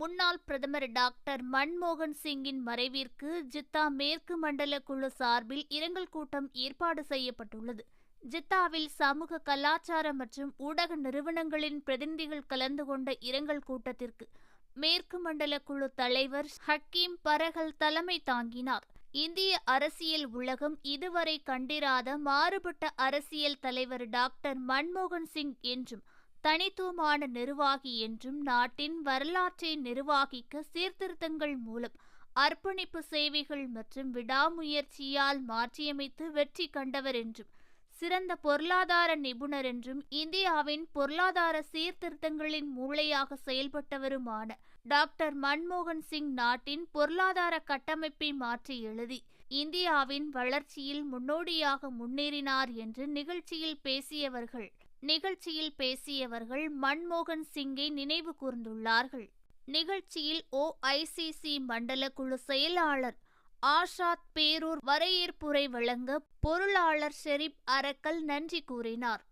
முன்னாள் பிரதமர் டாக்டர் மன்மோகன் சிங்கின் மறைவிற்கு ஜித்தா மேற்கு மண்டல குழு சார்பில் இரங்கல் கூட்டம் ஏற்பாடு செய்யப்பட்டுள்ளது. ஜித்தாவில் சமூக கலாச்சார மற்றும் ஊடக நிறுவனங்களின் பிரதிநிதிகள் கலந்து கொண்ட இரங்கல் கூட்டத்திற்கு மேற்கு மண்டல குழு தலைவர் ஹக்கீம் பரகல் தலைமை தாங்கினார். இந்திய அரசியல் உலகம் இதுவரை கண்டிராத மாறுபட்ட அரசியல் தலைவர் டாக்டர் மன்மோகன் சிங் என்றும் தனித்துவமான நிர்வாகி என்றும் நாட்டின் வரலாற்றை நிர்வாகிக்க சீர்திருத்தங்கள் மூலம் அர்ப்பணிப்பு சேவைகள் மற்றும் விடாமுயற்சியால் மாற்றியமைத்து வெற்றி கண்டவர் என்றும் சிறந்த பொருளாதார நிபுணர் என்றும் இந்தியாவின் பொருளாதார சீர்திருத்தங்களின் மூளையாக செயல்பட்டவருமான டாக்டர் மன்மோகன் சிங் நாட்டின் பொருளாதார கட்டமைப்பை மாற்றி எழுதி இந்தியாவின் வளர்ச்சியில் முன்னோடியாக முன்னேறினார் என்று நிகழ்ச்சியில் பேசியவர்கள். நிகழ்ச்சியில் பேசியவர்கள் மன்மோகன் சிங்கை நினைவு கூர்ந்துள்ளார்கள். நிகழ்ச்சியில் ஓஐசிசி மண்டல குழு செயலாளர் ஆஷாத் பேரூர் வரையேற்புரை வழங்க பொருளாளர் ஷெரீப் அரக்கல் நன்றி கூறினார்.